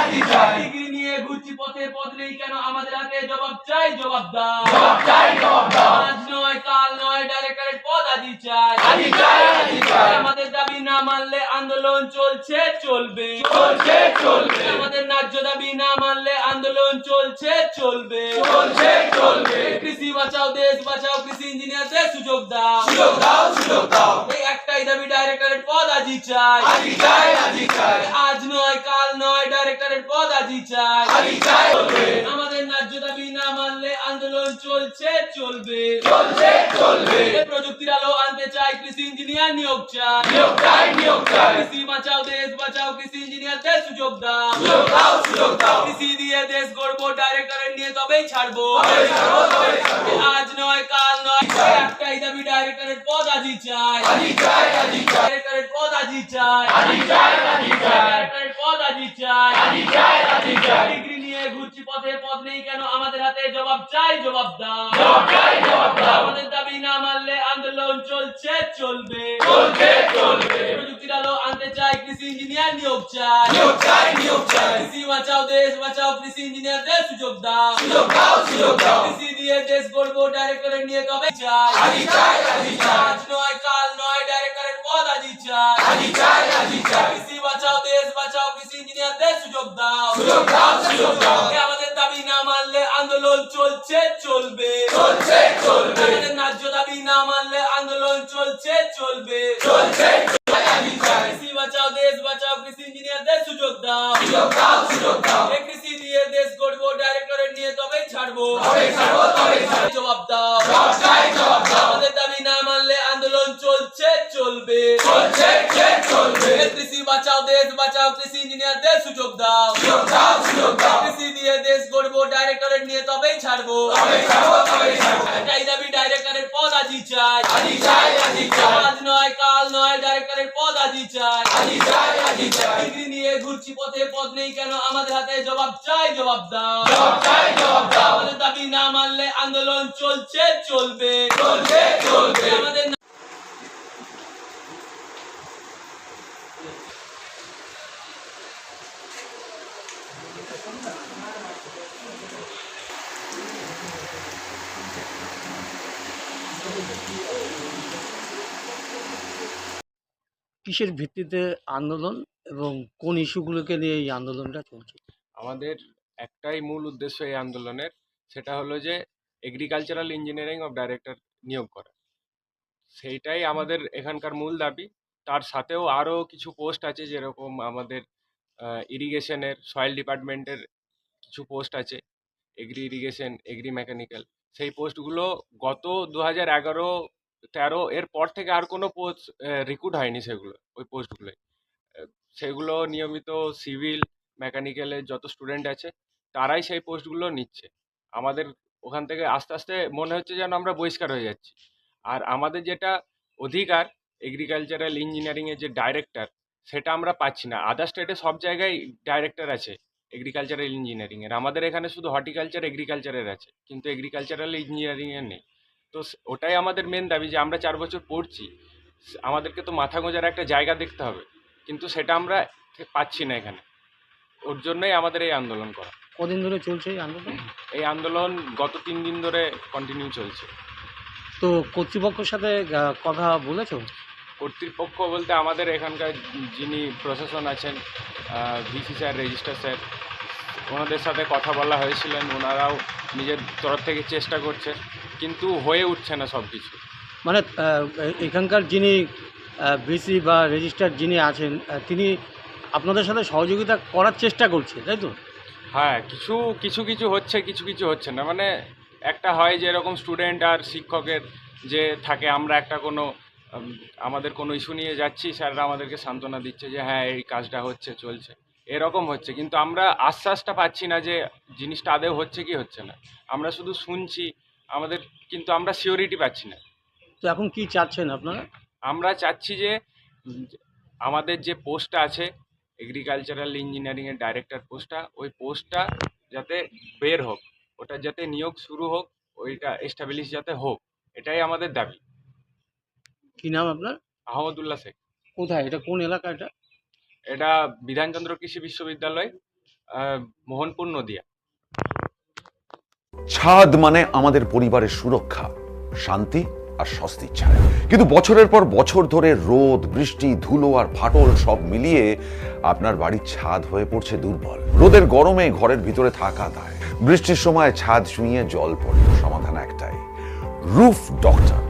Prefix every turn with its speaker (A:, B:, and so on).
A: আজি চাই।
B: ডিগ্রি নিয়ে ঘুরছি পথে পথ নেই কেন? আমাদের হাতে জবাব চাই জবাব দাও।
A: জবাব চাই জবাব দাও।
B: আজ নয় কাল নয় ডাইরেক্টরেট পদ আজি চাই।
A: আজি চাই আজি চাই।
B: আমাদের দাবি না মানলে আন্দোলন চলছে চলবে।
A: চলছে চলবে।
B: আমাদের ন্যায্য দাবি না মানলে আন্দোলন চলছে চলবে।
A: চলছে চলবে।
B: কৃষি বাঁচাও দেশ বাঁচাও কৃষি ইঞ্জিনিয়ারদের সুযোগ দাও।
A: সুযোগ দাও সুযোগ দাও।
B: এই একটাই দাবি পদ আজি চাই।
A: আজি চাই আজি চাই।
B: আজ নয় ডাইরেক্টরেট চাই আমাদের ন্যায্য দাবি না মানলে আন্দোলন চলছে চলবে।
A: চলছে চলবে।
B: প্রযুক্তির আলো আনতে চাই কৃষি ইঞ্জিনিয়ার নিয়োগ চাই
A: নিয়োগ চাই নিয়োগ চাই
B: কৃষি বাঁচাও দেশ বাঁচাও কৃষি ইঞ্জিনিয়ারদের সুযোগ দাও।
A: সুযোগ দাও সুযোগ দাও।
B: কৃষি দিয়ে দেশ গড়বো ডাইরেক্টরেট নিয়ে তবেই ছাড়বো। আজ নয় কাল নয় একটাই দাবি ডাইরেক্টরেট পদ আজি চাই
A: আজি চাই আজি চাই
B: চাই
A: আজি চাই আজি চাই
B: ডাইরেক্টরেট পদ আজি চাই
A: আজি চাই আজি চাই
B: ডিগ্রি নিয়ে ঘুরছি পথে পথ নেই কেন? আমাদের হাতে জবাব চাই জবাব দাও।
A: জবাব চাই জবাব দাও।
B: আমাদের দাবি না মানলে আন্দোলন চলছে চলবে।
A: চলছে চলবে।
B: প্রযুক্তির আলো আনতে চাই কৃষি ইঞ্জিনিয়ার নিয়োগ চাই।
A: নিয়োগ চাই নিয়োগ চাই।
B: কৃষি বাঁচাও দেশ বাঁচাও কৃষি ইঞ্জিনিয়ারদের সুযোগ দাও।
A: সুযোগ দাও সুযোগ দাও।
B: কৃষি দিয়ে দেশ গড়বো ডাইরেক্টরেট নিয়ে তবে চাই।
A: আজি চাই আজি চাই
B: আজ নয়। কাল চাই
A: আজি চাই আজি চাই
B: কৃষি বাঁচাও দেশ বাঁচাও কৃষি ইঞ্জিনিয়ারদের সুযোগ দাও।
A: সুযোগ দাও সুযোগ দাও।
B: আমাদের দাবি না মানলে আন্দোলন চলছে চলবে।
A: চলছে চলবে।
B: আমাদের ন্যায্য দাবি না মানলে আন্দোলন চলছে চলবে।
A: চলছে
B: কৃষি বাঁচাও দেশ বাঁচাও কৃষি ইঞ্জিনিয়ারদের সুযোগ দাও।
A: সুযোগ দাও সুযোগ দাও।
B: এ কৃষি দিয়ে দেশ গড়বো ডাইরেক্টরেট নিয়ে তবেই ছাড়বো।
A: তবেই ছাড়বো, তবেই
B: জবাব দাও।
A: জবাব চাই
B: চলবে।
A: চলবে।
B: কৃষি বাঁচাও দেশ বাঁচাও কৃষি ইঞ্জিনিয়ারদের সুযোগ দাও। কৃষি দিয়ে দেশ গড়বো ডাইরেক্টরেট নিয়ে তবেই ছাড়বো। এটাই দাবি ডাইরেক্টরের পদ আজি চাই।
A: আজি
B: নয় কাল নয় ডাইরেক্টরের পদ আজি চাই। ডিগ্রি নিয়ে ঘুরছি পথে পদ নেই কেন? আমাদের হাতে জবাব চাই জবাব দাও।
A: জবাব চাই জবাব দাও।
B: আমাদের দাবি না মানলে আন্দোলন চলছে চলবে।
A: চলছে চলবে।
B: আমাদের
C: কিসের ভিত্তিতে আন্দোলন এবং কোন ইস্যুগুলোকে নিয়ে এই আন্দোলনটা চলছে?
D: আমাদের একটাই মূল উদ্দেশ্য এই আন্দোলনের, সেটা হলো যে এগ্রিকালচারাল ইঞ্জিনিয়ারিং অফ ডাইরেক্টর নিয়োগ করা। সেইটাই আমাদের এখানকার মূল দাবি। তার সাথেও আরও কিছু পোস্ট আছে, যেরকম আমাদের ইরিগেশনের সয়েল ডিপার্টমেন্টের কিছু পোস্ট আছে। এগ্রি ইরিগেশন এগ্রি মেকানিক্যাল সেই পোস্টগুলো গত দু হাজার এগারো, তেরো এর পর থেকে আর কোনো পোস্ট রিক্রুট হয়নি সেগুলো, ওই পোস্টগুলোয় সেগুলো নিয়মিত সিভিল মেকানিক্যালের যত স্টুডেন্ট আছে, তারাই সেই পোস্টগুলো নিচ্ছে। আমাদের ওখান থেকে আস্তে আস্তে মনে হচ্ছে যেন আমরা বহিষ্কার হয়ে যাচ্ছি। আর আমাদের যেটা অধিকার এগ্রিকালচারাল ইঞ্জিনিয়ারিংয়ের যে ডাইরেক্টর সেটা আমরা পাচ্ছি না। আদার স্টেটে সব জায়গায় ডাইরেক্টর আছে। এগ্রিকালচারাল ইঞ্জিনিয়ারিংয়ের আমাদের এখানে শুধু হর্টিকালচার এগ্রিকালচারের আছে কিন্তু এগ্রিকালচারাল ইঞ্জিনিয়ারিংয়ের নেই। তো ওটাই আমাদের মেন দাবি যে আমরা চার বছর পড়ছি আমাদেরকে তো মাথা গোঁজার একটা জায়গা দেখতে হবে কিন্তু সেটা আমরা পাচ্ছি না এখানে। ওর জন্যই আমাদের এই আন্দোলন করা।
C: কদিন ধরে চলছে এই আন্দোলন?
D: এই আন্দোলন গত তিন দিন ধরে কন্টিনিউ চলছে।
C: তো কর্তৃপক্ষের সাথে কথা বলেছ?
D: কর্তৃপক্ষ বলতে আমাদের এখানকার যিনি প্রশাসন আছেন ভিসি স্যার রেজিস্টার স্যার ওনাদের সাথে কথা বলা হয়েছিলেন ওনারাও নিজের তরফ থেকে চেষ্টা করছে কিন্তু হয়ে উঠছে না সব কিছু
C: মানে এখানকার যিনি বিসি বা রেজিস্টার যিনি আছেন তিনি আপনাদের সাথে সহযোগিতা করার চেষ্টা করছে তাই তো?
D: হ্যাঁ কিছু কিছু কিছু হচ্ছে কিছু কিছু হচ্ছে না। মানে একটা হয় যে এরকম স্টুডেন্ট আর শিক্ষকের যে থাকে আমরা একটা কোনো আমাদের কোনো ইস্যু নিয়ে যাচ্ছি স্যাররা আমাদেরকে সান্ত্বনা দিচ্ছে যে হ্যাঁ এই কাজটা হচ্ছে চলছে। এরকম হচ্ছে কিন্তু আমরা আশ্বাসটা পাচ্ছি না যে জিনিসটা আদেও হচ্ছে কি হচ্ছে না? আমরা শুধু শুনছি আমাদের কিন্তু আমরা সিওরিটি পাচ্ছি না।
C: তো এখন কি চাচ্ছেন আপনারা?
D: আমরা চাচ্ছি যে আমাদের যে পোস্টটা আছে এগ্রিকালচারাল ইঞ্জিনিয়ারিংয়ের ডাইরেক্টর পোস্টটা ওই পোস্টটা যাতে বের হোক ওটা যাতে নিয়োগ শুরু হোক ওইটা এস্টাবলিশ যাতে হোক এটাই আমাদের দাবি।
C: কি নাম আপনার?
D: আহমদুল্লাহ শেখ।
C: কোথায়? এটা কোন এলাকা এটা?
D: এটা বিধানচন্দ্র কৃষি বিশ্ববিদ্যালয় আহ, মোহনপুর নদিয়া।
E: ছাদ মানে আমাদের পরিবারের সুরক্ষা শান্তি আর স্বস্তির ছায়া কিন্তু বছরের পর বছর ধরে রোদ বৃষ্টি ধুলো আর ফাটল সব মিলিয়ে আপনার বাড়ির ছাদ হয়ে পড়ছে দুর্বল। রোদের গরমে ঘরের ভিতরে থাকা দায়। বৃষ্টির সময় ছাদ ছুঁয়ে জল পড়ে সমাধান একটাই রুফ ডক্টর।